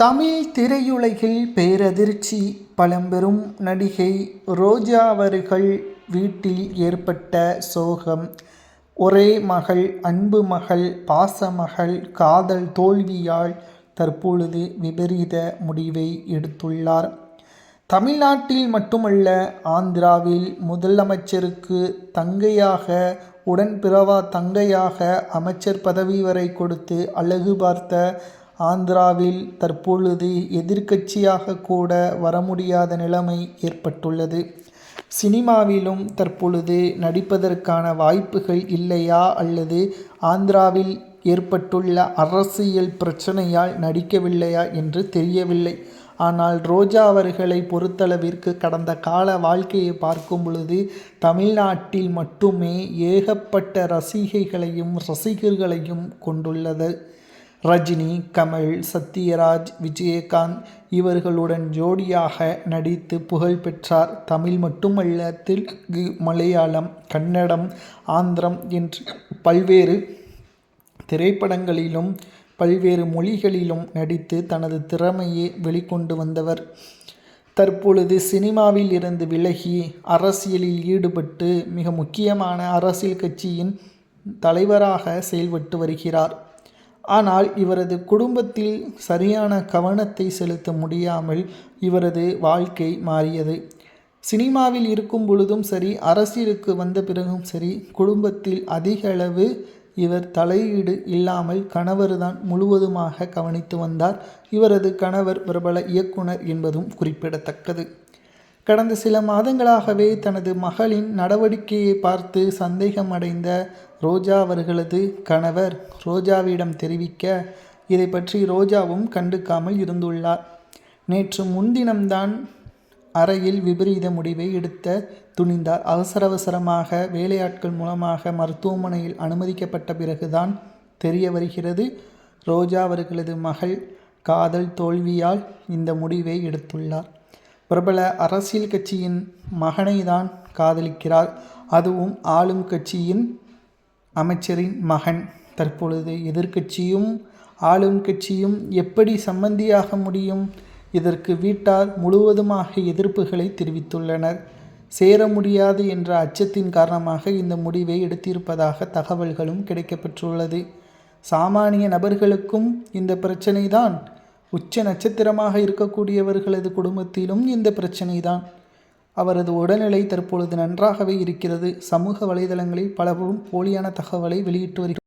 தமிழ் திரையுலகில் பேரதிர்ச்சி பழம்பெரும் நடிகை ரோஜா அவர்கள் வீட்டில் ஏற்பட்ட சோகம். ஒரே மகள் அன்பு மகள் பாசமகள் காதல் தோல்வியால் தற்பொழுது விபரீத முடிவை எடுத்துள்ளார். தமிழ்நாட்டில் மட்டுமல்ல ஆந்திராவில் முதலமைச்சருக்கு தங்கையாக உடன்பிறவா தங்கையாக அமைச்சர் பதவி வரை கொடுத்து அழகு பார்த்த ஆந்திராவில் தற்பொழுது எதிர்க்கட்சியாக கூட வர முடியாத நிலைமை ஏற்பட்டுள்ளது. சினிமாவிலும் தற்பொழுது நடிப்பதற்கான வாய்ப்புகள் இல்லையா? அல்லது ஆந்திராவில் ஏற்பட்டுள்ள அரசியல் பிரச்சனையால் நடிக்கவில்லையா என்று தெரியவில்லை. ஆனால் ரோஜா அவர்களை பொறுத்தளவிற்கு கடந்த கால வாழ்க்கையை பார்க்கும் பொழுது தமிழ்நாட்டில் மட்டுமே ஏகப்பட்ட ரசிகைகளையும் ரசிகர்களையும் கொண்டுள்ளது. ரஜினி கமல் சத்யராஜ் விஜயகாந்த் இவர்களுடன் ஜோடியாக நடித்து புகழ் பெற்றார். தமிழ் மட்டுமல்ல தெலுங்கு மலையாளம் கன்னடம் ஆந்திரம் என்று பல்வேறு திரைப்படங்களிலும் பல்வேறு மொழிகளிலும் நடித்து தனது திறமையை வெளிக்கொண்டு வந்தவர். தற்பொழுது சினிமாவில் இருந்து விலகி அரசியலில் ஈடுபட்டு மிக முக்கியமான அரசியல் கட்சியின் தலைவராக செயல்பட்டு வருகிறார். ஆனால் இவரது குடும்பத்தில் சரியான கவனத்தை செலுத்த முடியாமல் இவரது வாழ்க்கை மாறியது. சினிமாவில் இருக்கும் பொழுதும் சரி அரசியலுக்கு வந்த பிறகும் சரி குடும்பத்தில் அதிக அளவு இவர் தலையீடு இல்லாமல் கணவர்தான் முழுவதுமாக கவனித்து வந்தார். இவரது கணவர் பிரபல இயக்குனர் என்பதும் குறிப்பிடத்தக்கது. கடந்த சில மாதங்களாகவே தனது மகளின் நடவடிக்கையை பார்த்து சந்தேகமடைந்த ரோஜா அவர்களது கணவர் ரோஜாவிடம் தெரிவிக்க இதை பற்றி ரோஜாவும் கண்டுக்காமல் இருந்துள்ளார். நேற்று முன்தினம்தான் அறையில் விபரீத முடிவை எடுத்த துணிந்தார். அவசர அவசரமாக வேலையாட்கள் மூலமாக மருத்துவமனையில் அனுமதிக்கப்பட்ட பிறகுதான் தெரிய வருகிறது. ரோஜா அவர்களது மகள் காதல் தோல்வியால் இந்த முடிவை எடுத்துள்ளார். பிரபல அரசியல் கட்சியின் மகனை தான் காதலிக்கிறார். அதுவும் ஆளும் கட்சியின் அமைச்சரின் மகன். தற்பொழுது எதிர்க்கட்சியும் ஆளும் கட்சியும் எப்படி சம்பந்தியாக முடியும்? இதற்கு வீட்டார் முழுவதுமாக எதிர்ப்புகளை தெரிவித்துள்ளனர். சேர முடியாது என்ற அச்சத்தின் காரணமாக இந்த முடிவை எடுத்திருப்பதாக தகவல்களும் கிடைக்கப்பெற்றுள்ளது. சாமானிய நபர்களுக்கும் இந்த பிரச்சனை தான் உச்ச நட்சத்திரமாக இருக்கக்கூடியவர்களது குடும்பத்திலும் இந்த பிரச்சனை தான் அவரது உடல்நிலை தற்பொழுது நன்றாகவே இருக்கிறது. சமூக வலைதளங்களில் பலரும் போலியான தகவலை வெளியிட்டு வருகிறார்